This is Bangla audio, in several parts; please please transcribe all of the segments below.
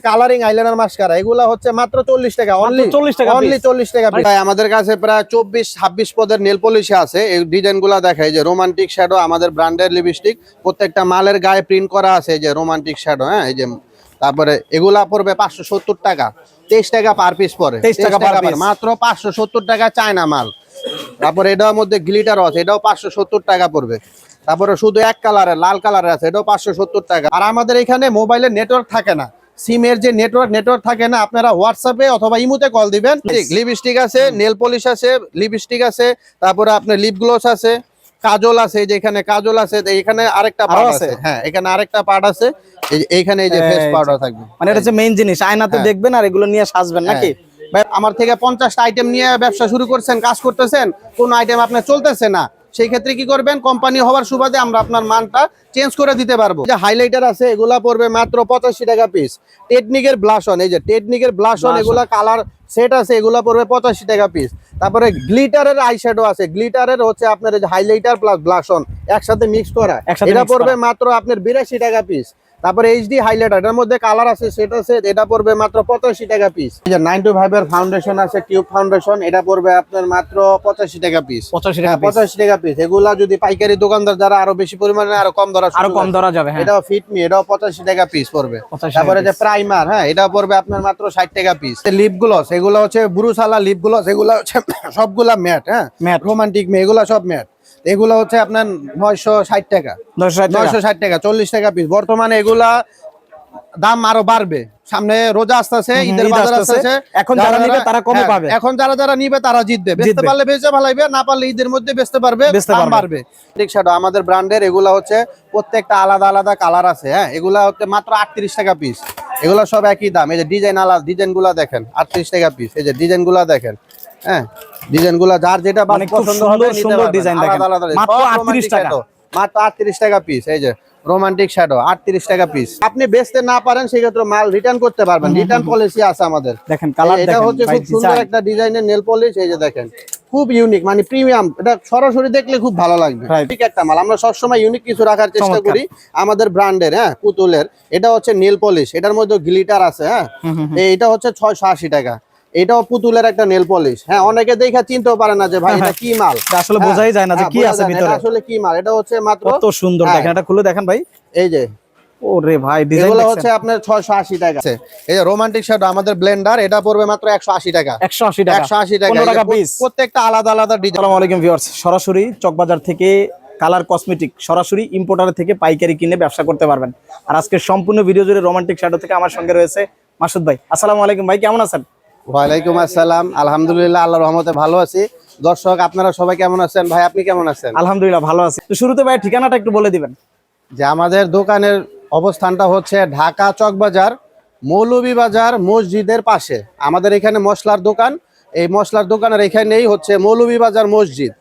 কালারিং আইলাইনার মাস্কারা এগুলা হচ্ছে মাত্র চল্লিশ টাকা অনলি 40 টাকা অনলি piece। চল্লিশ টাকা ভাই, আমাদের কাছে প্রায় চব্বিশ ছাব্বিশ পদের নেল পলিশ আছে। এই ডিজাইনগুলা দেখায় যে রোমান্টিক শ্যাডো আমাদের ব্র্যান্ডের লিপস্টিক প্রত্যেকটা মালের গায়ে প্রিন্ট করা আছে যে রোমান্টিক শ্যাডো হ্যাঁ এই যে তারপরে এগুলা পড়বে পাঁচশো সত্তর টাকা তেইশ টাকা পার পিস পরে। 23 টাকা per- piece। মাত্র পাঁচশো সত্তর টাকা চায়না মাল। তারপরে এটার মধ্যে গ্লিটার আছে এটাও পাঁচশো সত্তর টাকা পড়বে। তারপরে শুধু এক কালারের লাল কালারের আছে এটাও পাঁচশো সত্তর টাকা। আর আমাদের এখানে মোবাইলের নেটওয়ার্ক থাকে না। সিমের যে নেটওয়ার্ক নেটওয়ার্ক থাকে না আপনারা হোয়াটসঅ্যাপে অথবা ইমুতে কল দিবেন। লিপস্টিক আছে নেল পলিশ আছে লিপস্টিক আছে তারপরে আপনার লিপ গ্লোস আছে কাজল আছে এই যে এখানে কাজল আছে এখানে আরেকটা পার্ট আছে? হ্যাঁ এখানে আরেকটা পার্ট আছে এই যে এইখানে এই যে ফেস পাউডার থাকবে। মানে এটা হচ্ছে মেইন জিনিস আয়নাতে হ্যাঁ। দেখবেন আর এগুলো নিয়ে সাজবেন নাকি? ভাই আমার থেকে পঞ্চাশটা আইটেম নিয়ে ব্যবসা শুরু করছেন কাজ করতেছেন কোন আইটেম আপনার চলতেছে না। সেই ক্ষেত্রে কি করবেন? কোম্পানি হওয়ার সুবাদে আমরা আপনার মানটা চেঞ্জ করে দিতে পারব। যে হাইলাইটার আছে এগুলা পড়বে মাত্র পঁচাশি টাকা পিস টেকনিকের ব্লাসন এই যে টেকনিকের ব্লাশন Blush এগুলা কালার সেট আছে এগুলা পড়বে পঁচাশি টাকা পিস তারপরে গ্লিটারের আইশ্যাডো আছে। গ্লিটারের হচ্ছে আপনার হাইলাইটার প্লাস ব্লাশন একসাথে মিক্স করা। এটা পড়বে মাত্র আপনার বিরাশি টাকা পিস তারপরে এইচডি হাইলাইটার এটার মধ্যে কালার আছে সেটা আছে এটা পড়বে মাত্র পঁচাশি টাকা পিস নাইন টু ফাইভের ফাউন্ডেশন আছে টিউব ফাউন্ডেশন এটা পড়বে আপনার মাত্র পঁচাশি টাকা পিস পঁচাশি টাকা পঁচাশি টাকা পিস এগুলা যদি পাইকারি দোকানদার যারা আরও বেশি পরিমাণে আরও কম ধরা আরও কম ধরা যাবে হ্যাঁ। এটাও ফিটমি এটাও পঁচাশি টাকা পিস পড়বে। তারপরে যে প্রাইমার হ্যাঁ এটা পড়বে আপনার মাত্র ষাট টাকা পিস লিপ গ্লস এগুলো হচ্ছে বুরুসালা লিপ গ্লস এগুলো হচ্ছে সবগুলা ম্যাট হ্যাঁ। ম্যাট রোমান্টিক মে এগুলা সব ম্যাট এগুলো হচ্ছে আপনার নয়শো ষাট টাকা। নয়শো ষাট টাকা? চল্লিশ টাকা পিস বর্তমানে এগুলা দাম আরও বাড়বে। সামনে রোজা আসতেছে ঈদের বাজার আসতেছে। এখন যারা নিবে তারা কমে হ্যাঁ, পাবে। এখন যারা যারা নিবে তারা জিতবে। বেচতে পারলে বেচে ভালাইবে না পারলে ঈদের মধ্যে বেচতে পারবে দাম। বাড়বে। রিক্সাটা আমাদের ব্র্যান্ডের এগুলা হচ্ছে প্রত্যেকটা আলাদা আলাদা কালার আছে হ্যাঁ? এগুলা হচ্ছে মাত্র আটত্রিশ টাকা পিস এগুলা সব একই দাম। এই যে ডিজাইন আলাদা ডিজাইনগুলা দেখেন আটত্রিশ টাকা পিস এই যে ডিজাইনগুলা দেখেন হ্যাঁ? ডিজাইনগুলা যার যেটা মানে খুব পছন্দ হবে সুন্দর design দেখেন। মাত্র 38 টাকা। মাত্র আটত্রিশ টাকা পিস এই যে রোমান্টিক শ্যাডো আটত্রিশ টাকা পিস আপনি বেচতে না পারেন সেক্ষেত্রে মাল রিটার্ন করতে পারবেন। রিটার্ন পলিসি আছে আমাদের। দেখেন কালার এটা হচ্ছে খুব সুন্দর একটা ডিজাইনের নেল পলিশ এই যে দেখেন। খুব ইউনিক মানে প্রিমিয়াম এটা সরাসরি দেখলে খুব ভালো লাগবে। ঠিক একটা মাল। আমরা সবসময় ইউনিক কিছু রাখার চেষ্টা করি। আমাদের ব্র্যান্ডের হ্যাঁ পুতুলের। এটা হচ্ছে নেল পলিশ এটার মধ্যে গ্লিটার আছে হ্যাঁ। এটা হচ্ছে ছয়শো আশি টাকা। এটাও পুতুলের একটা নেল পলিশ হ্যাঁ অনেকে দেখে চিনতেও পারে না যে ভাই এটা কি মাল? আসলে বোঝাই যায় না যে হ্যাঁ, কি আছে ভিতরে। আসলে কি মাল? এটা হচ্ছে মাত্র কত সুন্দর। হ্যাঁ। দেখেন এটা খুলে দেখেন ভাই। এই যে। ওরে ভাই ডিজাইন এগুলো হচ্ছে আপনার ছয়শো আশি টাকা। এই যে রোমান্টিক শ্যাডো আমাদের ব্লেন্ডার এটা পড়বে মাত্র একশো আশি টাকা। 180 টাকা। একশো আশি টাকা। 15 টাকা পিস প্রত্যেকটা আলাদা আলাদা ডিজাইন আসসালামু আলাইকুম ভিউয়ার্স সরাসরি চকবাজার থেকে কালার কসমেটিক সরাসরি ইম্পোর্টার থেকে পাইকারি কিনে ব্যবসা করতে পারবেন। আর আজকে সম্পূর্ণ ভিডিও জুড়ে রোমান্টিক শ্যাডো থেকে আমার সঙ্গে রয়েছে মাসুদ ভাই। আসসালামু আলাইকুম ভাই কেমন আছেন? ওয়ালাইকুম আসসালাম। আলহামদুলিল্লাহ আল্লাহ রহমতে ভালো আছি। দর্শক আপনারা সবাই কেমন আছেন? ভাই আপনি কেমন আছেন? আলহামদুলিল্লাহ ভালো আছি। তো শুরুতে ভাই ঠিকানাটা একটু বলে দিবেন। যে আমাদের দোকানের অবস্থানটা হচ্ছে ঢাকা চকবাজার মৌলভীবাজার মসজিদের পাশে। আমাদের এখানে মশলার দোকান। এই মশলার দোকানের এখানেই হচ্ছে মৌলভীবাজার মসজিদ।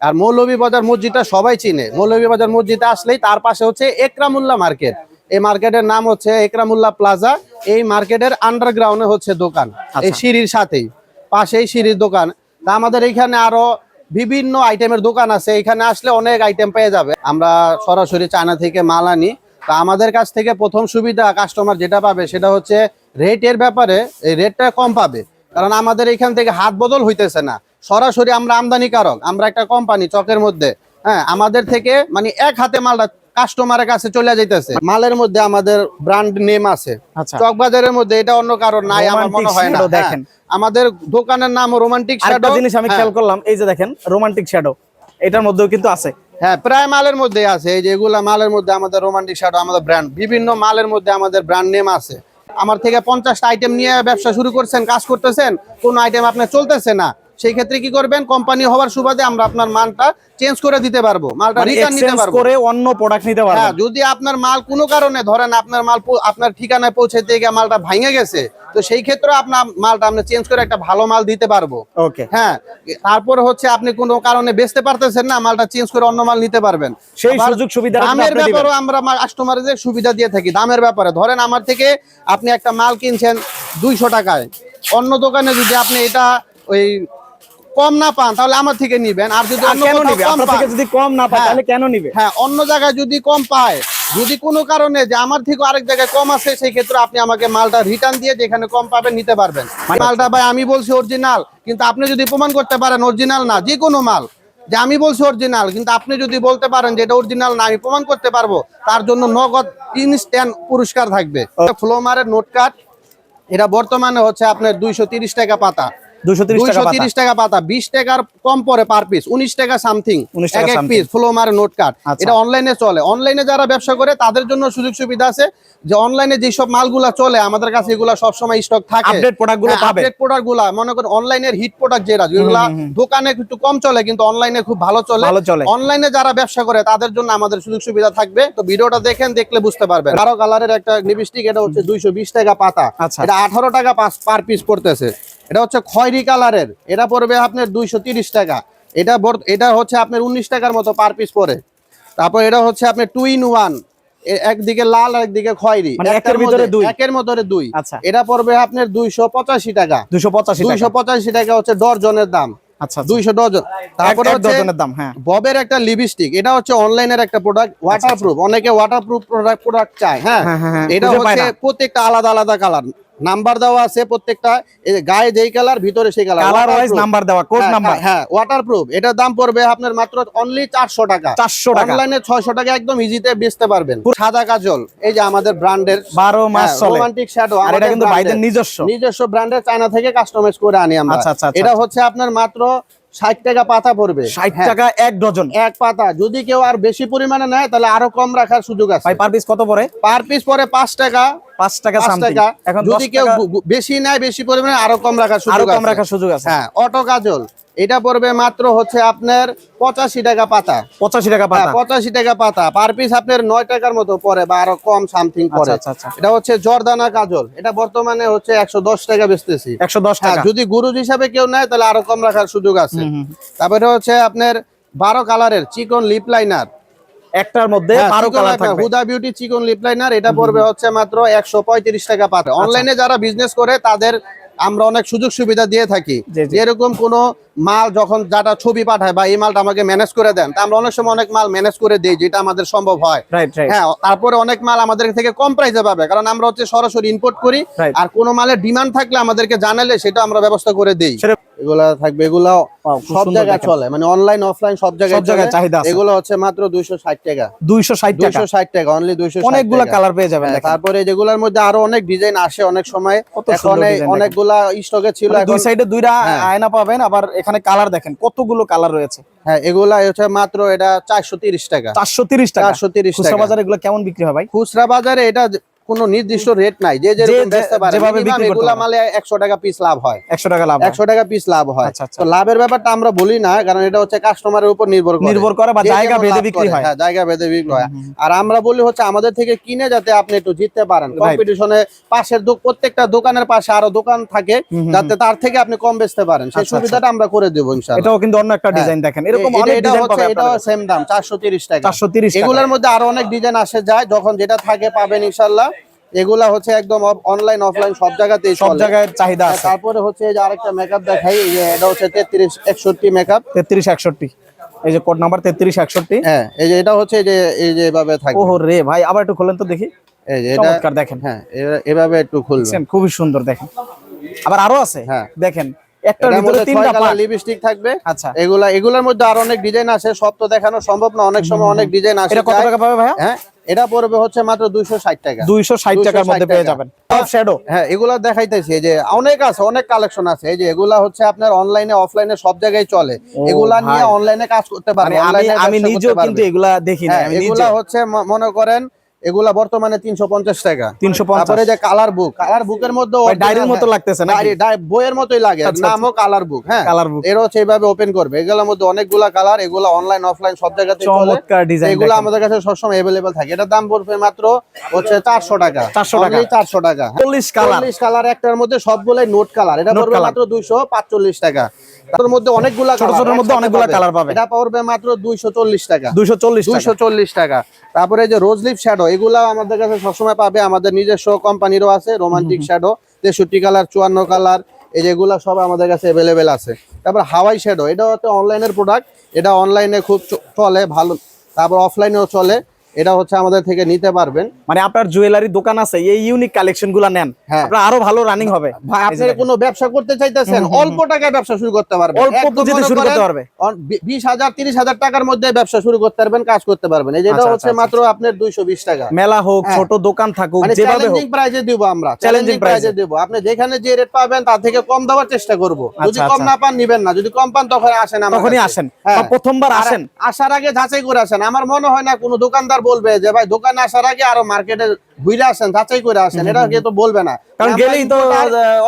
আর মৌলভীবাজার মসজিদটা সবাই চিনে। মৌলভীবাজার মসজিদে আসলেই তার পাশে হচ্ছে একরামুল্লাহ মার্কেট। এই মার্কেটের নাম হচ্ছে একরামুল্লাহ প্লাজা। এই মার্কেটের আন্ডারগ্রাউন্ডে হচ্ছে দোকান। এই সিঁড়ির সাথেই পাশেই সিঁড়ির দোকান। তা আমাদের এখানে আরও বিভিন্ন আইটেমের দোকান আছে। এখানে আসলে অনেক আইটেম পেয়ে যাবে। আমরা সরাসরি চায়না থেকে মাল আনি। তা আমাদের কাছ থেকে প্রথম সুবিধা কাস্টমার যেটা পাবে সেটা হচ্ছে রেটের ব্যাপারে এই রেটটা কম পাবে। কারণ আমাদের এখান থেকে হাত বদল হইতেছে না। সরাসরি আমরা আমদানিকারক আমরা একটা কোম্পানি চকের মধ্যে। হ্যাঁ আমাদের থেকে মানে এক হাতে মালটা কাস্টমারের কাছে চলে যাইতেছে। মালের মধ্যে আমাদের ব্র্যান্ড নেম আছে। আচ্ছা। চকবাজারের মধ্যে এটা অন্য কারোর নাই আমার মনে হয় না। হ্যাঁ। দেখেন। আমাদের দোকানের নাম রোমান্টিক আরেকটা জিনিস আমি খেয়াল করলাম এই যে দেখেন রোমান্টিক শ্যাডো এটার মধ্যেও কিন্তু আছে। হ্যাঁ প্রায় মালের মধ্যে আছে এই যে এগুলা মালের মধ্যে আমাদের রোমান্টিক শার্ট আমাদের ব্র্যান্ড বিভিন্ন মালের মধ্যে আমাদের ব্র্যান্ড নেম আছে। আমার থেকে পঞ্চাশটা আইটেম নিয়ে ব্যবসা শুরু করছেন কাজ করতেছেন কোন আইটেম আপনার চলতেছে না। সেই ক্ষেত্রে কি করবেন? কোম্পানি হওয়ার সুবাদে আমরা আপনার মালটা চেঞ্জ করে দিতে পারব। মালটা মানে রিটার্ন নিতে পারব। করে অন্য প্রোডাক্ট নিতে হ্যাঁ যদি আপনার মাল কোনো কারণে ধরেন আপনার মাল আপনার ঠিকানায় পৌঁছাতে গিয়ে মালটা ভাঙে গেছে তো সেই ক্ষেত্রে আপনার মালটা আমরা চেঞ্জ করে একটা ভালো মাল দিতে পারব। ওকে হ্যাঁ তারপর হচ্ছে আপনি কোনো কারণে বেচতে পারতেছেন না মালটা চেঞ্জ করে অন্য মাল নিতে পারবেন। সেই সুযোগ কিন্তু দামের। ব্যাপারেও আমরা কাস্টমারদের সুবিধা দিয়ে থাকি দামের ব্যাপারে। ধরেন আমার থেকে আপনি একটা মাল কিনছেন দুইশো টাকায়। অন্য দোকানে যদি আপনি এটা ওই কম না পান তাহলে আমার থেকে নিবেন। আর যদি কেন নিবে? আপনার থেকে যদি কম না পায় হ্যাঁ। তাহলে কেন নিবে? হ্যাঁ অন্য জায়গায় যদি কম পায় যদি কোনো কারণে যে আমার থেকে আরেক জায়গায় কম আছে সেই ক্ষেত্রে আপনি আমাকে মালটা রিটার্ন দিয়ে যেখানে কম পাবেন নিতে পারবেন। মালটা ভাই আমি বলছি অরিজিনাল কিন্তু আপনি যদি প্রমাণ করতে পারেন অরিজিনাল না যে কোনো মাল যে আমি বলছি অরিজিনাল কিন্তু আপনি যদি বলতে পারেন যে এটা অরিজিনাল না আমি প্রমাণ করতে পারব তার জন্য নগদ ইনস্ট্যান্ট পুরস্কার থাকবে। ফ্লোমারের নোট কাট এটা বর্তমানে হচ্ছে আপনার দুইশো তিরিশ টাকা পাতা। দুশো তিরিশ টাকা পাতা। তিরিশ টাকা পাতা বিশ টাকার কম পরে পার পিস টাকা সামথিং এক এক পিস ফ্লোমার নোট কার্ড। এটা অনলাইনে চলে অনলাইনে যারা ব্যবসা করে তাদের জন্য সুযোগ সুবিধা আছে যে অনলাইনে যেসব মালগুলা চলে আমাদের কাছে এগুলা স্টক থাকে পাবে। আপডেট প্রোডাক্ট মনে করেন অনলাইনের হিট প্রোডাক্ট যেটা যেগুলা দোকানে একটু কম চলে কিন্তু অনলাইনে খুব ভালো চলে। অনলাইনে যারা ব্যবসা করে তাদের জন্য আমাদের সুযোগ সুবিধা থাকবে তো ভিডিওটা দেখেন দেখলে বুঝতে পারবেন বারো কালারের একটা লিপস্টিক এটা হচ্ছে দুইশো বিশ টাকা পাতা আচ্ছা। এটা আঠারো টাকা পার পিস পড়তেছে এটা হচ্ছে খয়রি কালারের। এটা পড়বে আপনার দুইশো তিরিশ টাকা। এটা এটা হচ্ছে আপনার উনিশ টাকার মতো পার পিস পড়ে। তারপর এটা হচ্ছে আপনার টু ইন ওয়ান। একদিকে লাল আর একদিকে খয়রি। মানে একের ভিতরে দুই। একের মধ্যে দুই। আচ্ছা। এটা পড়বে আপনার দুইশো পঁচাশি টাকা। দুশো পঁচাশি দুইশো পঁচাশি টাকা হচ্ছে ডজনের দাম। আচ্ছা আচ্ছা। দুইশো ডজন তারপরে ডজনের দাম, হ্যাঁ। ববের একটা লিপস্টিক। এটা হচ্ছে অনলাইনের একটা প্রোডাক্ট ওয়াটারপ্রুফ অনেকে ওয়াটারপ্রুফ প্রোডাক্ট প্রোডাক্ট চায় হ্যাঁ, এটা হচ্ছে প্রত্যেকটা আলাদা আলাদা কালার নাম্বার দেওয়া আছে প্রত্যেকটা গায়ে যেই কালার ভিতরে সেই কালার কালার ওয়াইজ নাম্বার দেওয়া কোড নাম্বার। হ্যাঁ ওয়াটারপ্রুফ এটার দাম পড়বে আপনার মাত্র অনলি চারশো টাকা। 400 টাকা। অনলাইনে ছয়শো টাকা একদম ইজিতে বেচতে পারবেন। সাদা কাজল এই যে আমাদের ব্র্যান্ডের 12 মাস চলে। রোমান্টিক শ্যাডো আর এটা কিন্তু ভাইদের নিজস্ব। নিজস্ব ব্র্যান্ডের চায়না থেকে কাস্টমাইজ করে আনি আমরা। আচ্ছা, আচ্ছা, আচ্ছা, এটা হচ্ছে আপনার মাত্র ষাট টাকা পাতা পড়বে। ষাট হ্যাঁ, টাকা এক ডজন। এক পাতা। যদি কেউ আর বেশি পরিমাণে নেয় তাহলে আরও কম রাখার সুযোগ আছে। ভাই পার পিস কত পরে পার পিস পরে পাঁচ টাকা। পাঁচ টাকা টাকা। এখন যদি কেউ বেশি নেয় বেশি পরিমাণে আরও কম রাখার সুযোগ আরও কম আছে। রাখার সুযোগ আছে। হ্যাঁ অটো কাজল এটা পড়বে মাত্র হচ্ছে আপনার পঁচাশি টাকা পাতা। পঁচাশি টাকা পাতা। হ্যাঁ, পঁচাশি টাকা পাতা। পার পিস আপনার নয় টাকার মতো পরে বা আরও কম সামথিং পরে আচ্ছা, আচ্ছা। এটা হচ্ছে জর্দানা কাজল। এটা বর্তমানে হচ্ছে একশো দশ টাকা বেচতেছি। একশো দশ হ্যাঁ টাকা। যদি গুরুজ হিসাবে কেউ নেয় তাহলে আরও কম রাখার সুযোগ আছে। তারপরে হচ্ছে আপনার বারো কালারের চিকন লিপ লাইনার একটার মধ্যে বারো কালার থাকবে। হুদা বিউটি চিকন লিপ লাইনার এটা পড়বে হচ্ছে মাত্র একশো পঁয়ত্রিশ টাকা পাতা। আচ্ছা। অনলাইনে যারা বিজনেস করে তাদের আমরা অনেক সুযোগ সুবিধা দিয়ে থাকি। যেরকম কোনো মাল যখন যারা ছবি পাঠায় বা এই মালটা আমাকে ম্যানেজ করে দেন তা আমরা অনেক সময় অনেক মাল ম্যানেজ করে দিই যেটা আমাদের সম্ভব হয়। হ্যাঁ তারপরে অনেক মাল আমাদের থেকে কম প্রাইসে পাবে কারণ আমরা হচ্ছে সরাসরি ইম্পোর্ট করি আর কোনো মালের ডিমান্ড থাকলে আমাদেরকে জানালে সেটা আমরা ব্যবস্থা করে দেই। এগুলা থাকবে এগুলা সব জায়গায় চলে মানে অনলাইন অফলাইন সব জায়গায় জায়গায় চাহিদা এগুলো হচ্ছে মাত্র দুইশো ষাট টাকা। দুইশো ষাট টাকা। দুইশো ষাট টাকা অনলি দুইশো অনেকগুলা কালার পেয়ে যাবেন তারপরে যেগুলোর মধ্যে আরও অনেক ডিজাইন আসে অনেক সময়। এখন। অনেকগুলা স্টকে ছিল মানে দুই সাইডে দুইটা হ্যাঁ। আয়না পাবেন আবার এখানে কালার দেখেন কতগুলো কালার রয়েছে? হ্যাঁ এগুলা হচ্ছে মাত্র এটা চারশো তিরিশ টাকা। চারশো তিরিশ টাকা। 430 খুচরা টাকা। বাজারে এগুলো কেমন বিক্রি হয় ভাই? খুচরা বাজারে এটা কোনো নির্দিষ্ট রেট নাই। যে যে- যেরকম যে- বেচতে পারে যেভাবে Minimum বিক্রি করতে এগুলা পারে। মালে একশো টাকা পিস লাভ হয়। একশো টাকা লাভ একশো টাকা পিস লাভ হয়। আচ্ছা, আচ্ছা। তো লাভের ব্যাপারটা আমরা বলি না কারণ এটা হচ্ছে কাস্টমারের উপর নির্ভর নির্ভর করে বা জায়গা ভেদে বিক্রি হয়। হ্যাঁ জায়গা ভেদে বিক্রি হয়। আর আমরা বলি হচ্ছে আমাদের থেকে কিনে যাতে আপনি একটু জিততে পারেন। কম্পিটিশনে পাশের প্রত্যেকটা দোকানের পাশে আরও দোকান থাকে যাতে তার থেকে আপনি কম বেচতে পারেন। সেই আচ্ছা, সুবিধাটা আমরা করে দেবো ইনশাআল্লাহ। এটাও কিন্তু অন্য একটা ডিজাইন দেখেন। এরকম এটা- অনেক ডিজাইন হচ্ছে এটাও সেম দাম চারশো তিরিশ টাকা। 430 টাকা। এগুলোর মধ্যে আরও অনেক ডিজাইন আসে যায় যখন যেটা থাকে পাবেন ইনশাল্লাহ এগুলা হচ্ছে একদম অনলাইন অফলাইন সব জায়গাতেই সব জায়গায় চাহিদা আছে। তারপরে হচ্ছে যে আরেকটা মেকআপ দেখাই এই যে এটা হচ্ছে তেত্রিশ একষট্টি মেকআপ তেত্রিশ একষট্টি। এই যে কোড নাম্বার তেত্রিশ একষট্টি। হ্যাঁ এই যে এটা হচ্ছে যে এই যে এভাবে থাকে ওহ রে ভাই আবার একটু খোলেন তো দেখি। এই যে এটা চমৎকার দেখেন। হ্যাঁ এভাবে একটু খুলবেন? খুবই সুন্দর দেখেন। আবার আরও আছে? হ্যাঁ। দেখেন একটার ভিতরে মধ্যে তিনটা পার্ট। লিপস্টিক থাকবে। আচ্ছা। এগুলা এগুলোর মধ্যে আরও অনেক ডিজাইন আছে সব তো দেখানো সম্ভব না অনেক সময় অনেক ডিজাইন আসে। এটা কত টাকা পাবে ভাইয়া? হ্যাঁ এটা পড়বে হচ্ছে মাত্র দুইশো ষাট টাকা। দুইশো ষাট টাকার মধ্যে পেয়ে টাকা। যাবেন। সব শ্যাডো হ্যাঁ এগুলা দেখাইতেছি যে অনেক আছে অনেক কালেকশন আছে। এই যে এগুলা হচ্ছে আপনার অনলাইনে অফলাইনে সব জায়গায় চলে। এগুলা নিয়ে অনলাইনে কাজ করতে মানে পারবে আমি নিজেও কিন্তু এগুলা দেখি না হ্যাঁ, এগুলা হচ্ছে মনে করেন এগুলা বর্তমানে তিনশো পঞ্চাশ টাকা। 350 তারপরে যে কালার বুক কালার বুকের মধ্যে ভাই, ডায়েরির মতো লাগতেছে? বইয়ের মতোই লাগে আচ্ছা, নামও কালার বুক হ্যাঁ। Color book। এর হচ্ছে এইভাবে ওপেন করবে। এগুলোর মধ্যে অনেকগুলা কালার এগুলা অনলাইন অফলাইন সব জায়গাতে চমৎকার ডিজাইন এগুলো আমাদের কাছে সবসময় অ্যাভেলেবেল থাকে। এটার দাম পড়বে মাত্র হচ্ছে চারশো টাকা। 400 টাকা। চারশো টাকা। হ্যাঁ। চল্লিশ কালার চল্লিশ কালার একটার মধ্যে সবগুলাই নোট কালার এটা পড়বে মাত্র দুইশো পাঁচচল্লিশ টাকা। তার মধ্যে অনেকগুলা ছোট colour ছোটোর মধ্যে অনেকগুলা colour পাবে। এটা পড়বে মাত্র দুইশো চল্লিশ টাকা। দুইশো চল্লিশ দুইশো চল্লিশ টাকা। তারপরে যে রোজ লিপ শ্যাডো এগুলা আমাদের কাছে সবসময় পাবে। আমাদের নিজস্ব কোম্পানিরও আছে রোমান্টিক শ্যাডো তেষট্টি কালার চুয়ান্ন কালার এই যেগুলা সব আমাদের কাছে আছে। তারপর হাওয়াই শ্যাডো এটা হচ্ছে অনলাইনের প্রোডাক্ট এটা অনলাইনে খুব চলে ভালো তারপর অফলাইনেও চলে। এটা হচ্ছে আমাদের থেকে নিতে পারবেন। মানে আপনার জুয়েলারি দোকান আছে এই ইউনিক কালেকশনগুলা নেন হ্যাঁ। আপনার আরও ভালো রানিং হবে। ভাই আপনি কোনো ব্যবসা করতে চাইতেছেন অল্প টাকায় ব্যবসা শুরু করতে পারবেন। অল্প পুঁজিতে শুরু করতে পারবে। অন- বি- বিশ হাজার তিরিশ হাজার টাকার মধ্যে ব্যবসা শুরু করতে পারবেন কাজ করতে পারবেন। এই যেটা আচ্ছা, হচ্ছে আচ্ছা, মাত্র আপনার দুইশো বিশ টাকা। মেলা হোক হ্যাঁ। ছোট দোকান থাকুক মানে যেভাবে হোক। চ্যালেঞ্জিং প্রাইজে দিব আমরা চ্যালেঞ্জিং প্রাইজে দিব। আপনি যেখানে যে রেট পাবেন তার থেকে কম দেওয়ার চেষ্টা করব। যদি আচ্ছা, কম আচ্ছা। না পান নিবেন না। যদি কম পান তখন আসেন আমার তখনই আসেন। হ্যাঁ। প্রথমবার আসেন। আসার আগে যাচাই করে আসেন। আমার মনে হয় না কোনো দোকানদার বলবে যে ভাই দোকানে আসার আগে আরও মার্কেটে ঘুরে আসেন যাচাই করে আসেন। এটা কে তো বলবে না। কারণ গেলেই তো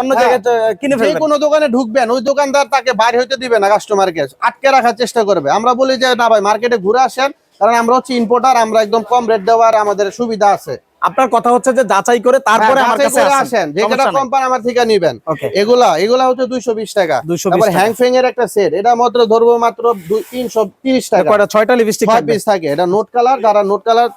অন্য হ্যাঁ। জায়গায় কিনে ফেলবে ফেলবেন। কোনো দোকানে ঢুকবেন ওই দোকানদার তাকে বাইরে হইতে দিবে না কাস্টমার কে আটকে রাখার চেষ্টা করবে। আমরা বলি যে না ভাই মার্কেটে ঘুরে আসেন কারণ আমরা হচ্ছে ইম্পোর্টার আমরা একদম কম রেট দেওয়ার আমাদের সুবিধা আছে। আপনার কথা হচ্ছে যে যাচাই করে তারপরে হ্যাঁ, আমার কাছে আসেন। যেটা কম পান আমার থেকে নিবেন. এগুলা এগুলা হচ্ছে দুইশো বিশ টাকা। 220 তারপর হ্যাং ফ্যাং এর একটা সেট এটা মাত্র ধরবো মাত্র তিনশো তিরিশ টাকা। কয়টা ছয়টা লিপস্টিক ছয় পিস থাকে। এটা নোট কালার যারা নোট কালার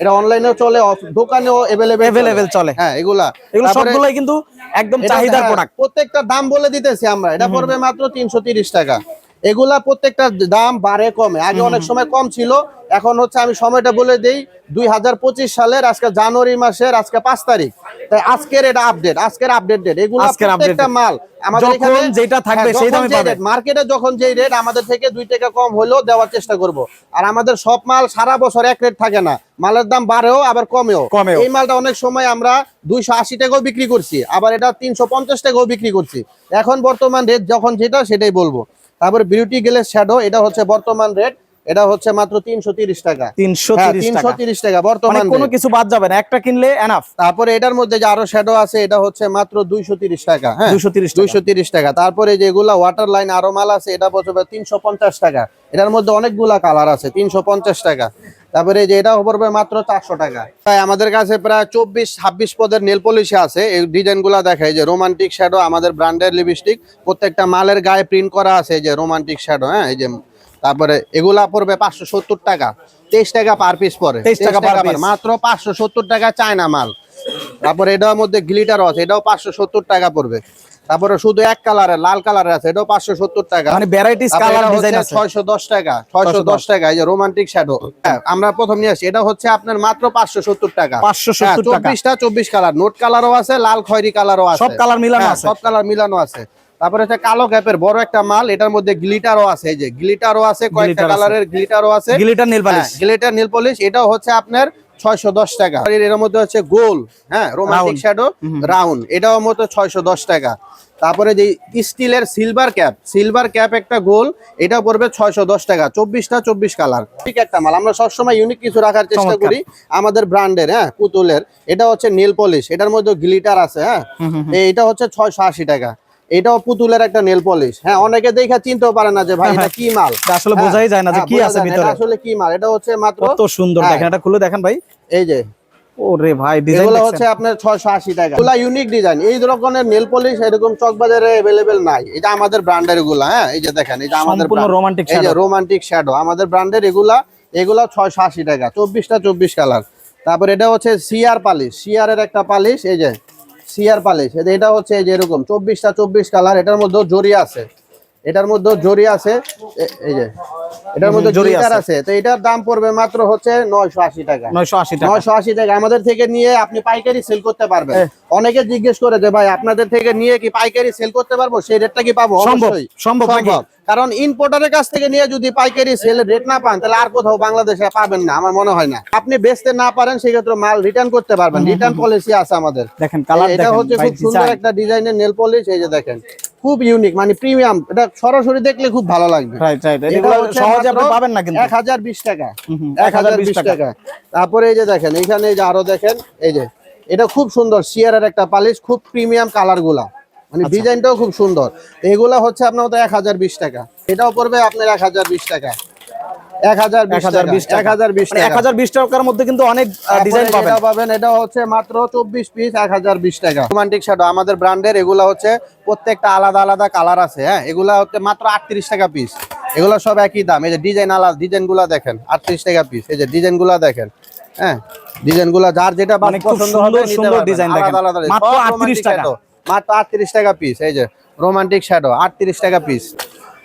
এটা অনলাইনেও চলে দোকানেও অ্যাভেলেবেল Available চলে। হ্যাঁ এগুলা। এগুলো তারপরে সবগুলাই কিন্তু একদম এটা- চাহিদার হ্যাঁ, প্রোডাক্ট প্রত্যেকটা দাম বলে দিতেছি আমরা। এটা পড়বে মাত্র তিনশো তিরিশ টাকা। এগুলা প্রত্যেকটা দাম বাড়ে কমে। আগে অনেক সময় কম ছিল এখন হচ্ছে আমি সময়টা বলে দিই দুই হাজার পঁচিশ সালের আজকে জানুয়ারি মাসের আজকে পাঁচ তারিখ। তাই আজকের এটা আপডেট আজকের আপডেট ডেট এগুলো প্রত্যেকটা মাল। আমাদের এখানে যেটা থাকবে হ্যাঁ, সেই দামে যে মার্কেটে যখন যেই রেট আমাদের থেকে টাকা কম হলেও দেওয়ার চেষ্টা করব। আর আমাদের সব মাল সারা বছর এক রেট থাকে না। মালের দাম বাড়েও আবার কমেও। এই মালটা অনেক সময় আমরা দুইশো আশি টাকাও বিক্রি করছি আবার এটা তিনশো পঞ্চাশ টাকাও বিক্রি করছি। এখন বর্তমান রেট যখন যেটা সেটাই বলব। তারপরে বিউটি গেলে শ্যাডো এটা হচ্ছে বর্তমান রেট এটা হচ্ছে মাত্র তিনশো তিরিশ টাকা। তিনশো হ্যাঁ তিনশো টাকা। তিরিশ টাকা মানে বর্তমান কোনো কিছু বাদ যাবে না একটা কিনলে এনাফ তারপরে এটার মধ্যে যে আরও শ্যাডো আছে এটা হচ্ছে মাত্র দুইশো তিরিশ টাকা হ্যাঁ? 230 টাকা। দুইশো তিরিশ টাকা। তারপরে যেগুলা ওয়াটার লাইন আরও মাল আছে এটা পড়বে তিনশো পঞ্চাশ টাকা। এটার মধ্যে অনেকগুলা কালার আছে তিনশো পঞ্চাশ টাকা। তারপরে যে এটা পড়বে মাত্র চারশো টাকা। তাই আমাদের কাছে প্রায় চব্বিশ ছাব্বিশ পদের নেল পলিশি আছে। এই ডিজাইনগুলা দেখায় যে রোমান্টিক শ্যাডো আমাদের ব্র্যান্ডের লিপস্টিক প্রত্যেকটা মালের গায়ে প্রিন্ট করা আছে এই যে রোমান্টিক শ্যাডো হ্যাঁ? এই যে তারপরে এগুলা পড়বে পাঁচশো সত্তর টাকা। তেইশ টাকা পার পিস পরে 23 টাকা মাত্র পাঁচশো সত্তর টাকা চায়না মাল। তারপরে এটার মধ্যে গ্লিটার আছে এটাও পাঁচশো সত্তর টাকা পড়বে। তারপরে শুধু এক কালারের লাল কালারের আছে এটাও পাঁচশো সত্তর টাকা। মানে ভ্যারাইটিস কালার ডিজাইন আছে। ছয়শো দশ টাকা ছয়শো দশ টাকা এই যে রোমান্টিক শ্যাডো আমরা প্রথম নিয়ে আসি এটা হচ্ছে আপনার মাত্র পাঁচশো সত্তর টাকা। 570 টাকা। চব্বিশটা চব্বিশ কালার নোট কালারও আছে লাল খয়েরি কালারও আছে। সব কালার মিলানো হ্যাঁ, আছে। সব কালার মিলানো আছে। তারপরে হচ্ছে কালো ক্যাপের বড় একটা মাল এটার মধ্যে গ্লিটারও আছে এই যে গ্লিটারও আছে কয়েকটা। কালারের গ্লিটারও আছে। Glitter nail polish glitter nail polish এটাও হচ্ছে আপনার ছয়শো দশ টাকা। আর এর মধ্যে হচ্ছে গোল হ্যাঁ রোমান্টিক শ্যাডো রাউন্ড এটাও মতো ছয়শো দশ টাকা। তারপরে যে স্টিলের সিলভার ক্যাপ সিলভার ক্যাপ একটা গোল এটা পড়বে ছয়শো দশ টাকা চব্বিশটা চব্বিশ কালার। ঠিক একটা মাল আমরা সবসময় ইউনিক কিছু রাখার চেষ্টা করি আমাদের ব্র্যান্ডের হ্যাঁ পুতুলের। এটা হচ্ছে নীল পলিশ এটার মধ্যে গ্লিটার আছে হ্যাঁ। এটা হচ্ছে ছয়শো আশি টাকা। এটাও পুতুলের একটা নেল পলিশ হ্যাঁ অনেকে দেখা চিনতেও পারে না যে ভাই এটা কি মাল? আসলে হ্যাঁ, বোঝাই যায় না যে হ্যাঁ, কি আছে ভিতরে। এটা আসলে কি মাল? এটা হচ্ছে মাত্র কত সুন্দর। হ্যাঁ। দেখেন এটা খুলে দেখেন ভাই। এই যে। ওরে ভাই ডিজাইন এগুলো হচ্ছে আপনার ছয়শো আশি টাকা। এগুলা ইউনিক ডিজাইন এই ধরনের নেল পলিশ এরকম চকবাজারে অ্যাভেলেবেল নাই। এটা আমাদের ব্র্যান্ডের এগুলা হ্যাঁ এই যে দেখেন এই যে আমাদের সম্পূর্ণ brand। romantic এই যে রোমান্টিক শ্যাডো আমাদের ব্র্যান্ডের এগুলা এগুলা ছয়শো আশি টাকা চব্বিশটা চব্বিশ কালার। তারপর এটা হচ্ছে সিআর পালিশ সিআর এর একটা পালিশ এই যে সিআর পালিশ এটা হচ্ছে এই যে এরকম চব্বিশটা চব্বিশ কালার এটার মধ্যেও জরি আছে। এটার মধ্যেও জরি আছে এই যে এটার মধ্যে জরি জরি আছে। তো এটার দাম পড়বে মাত্র হচ্ছে নয়শো আশি টাকা। নয়শো আশি টাকা। নয়শো আশি টাকা। আমাদের থেকে নিয়ে আপনি পাইকারি সেল করতে পারবেন। অনেকে জিজ্ঞেস করে যে ভাই আপনাদের থেকে নিয়ে কি পাইকারি সেল করতে পারব? সেই রেটটা কি পাবো? সম্ভব, সম্ভব? কারণ ইম্পোর্টারের কাছ থেকে নিয়ে যদি পাইকারি সেল রেট না পান তাহলে আর কোথাও বাংলাদেশে পাবেন না আমার মনে হয় না। আপনি বেচতে না পারেন সেক্ষেত্রে মাল রিটার্ন করতে পারবেন। রিটার্ন পলিসি আছে আমাদের। দেখেন এটা হচ্ছে খুব সুন্দর একটা ডিজাইনের নেল পলিশ এই যে দেখেন। খুব ইউনিক মানে প্রিমিয়াম এটা সরাসরি দেখলে খুব ভালো লাগবে। সহজে আপনি পাবেন না কিন্তু। 1020 টাকা। হুম, হুম, 1020 টাকা। তারপরে এই যে দেখেন এখানে এই যে আরও দেখেন এই যে এটা খুব সুন্দর শিয়ারের একটা পালিশ খুব প্রিমিয়াম কালারগুলা। মানে আচ্ছা। ডিজাইনটাও খুব সুন্দর। এগুলা হচ্ছে আপনার মতো এক হাজার বিশ টাকা। এটাও পড়বে আপনার এক হাজার বিশ টাকা। এক হাজার বিশ টাকা। 1020 এক হাজার বিশ টাকা। 1020 টাকার মধ্যে কিন্তু অনেক ডিজাইন পাবেন। পাবেন এটা হচ্ছে মাত্র চব্বিশ পিস এক হাজার বিশ টাকা। রোমান্টিক শ্যাডো আমাদের ব্র্যান্ডের এগুলা হচ্ছে প্রত্যেকটা আলাদা আলাদা কালার আছে হ্যাঁ? এগুলা হচ্ছে মাত্র আটত্রিশ টাকা পিস এগুলো সব একই দাম। এই যে ডিজাইন আলাদা ডিজাইনগুলা দেখেন আটত্রিশ টাকা পিস এই যে ডিজাইনগুলা দেখেন হ্যাঁ? যার যেটা মানে পছন্দ হবে আলাদা মাত্র সব 38 romantic টাকা। shadow, মাত্র আটত্রিশ টাকা পিস এই যে রোমান্টিক শ্যাডো আটত্রিশ টাকা পিস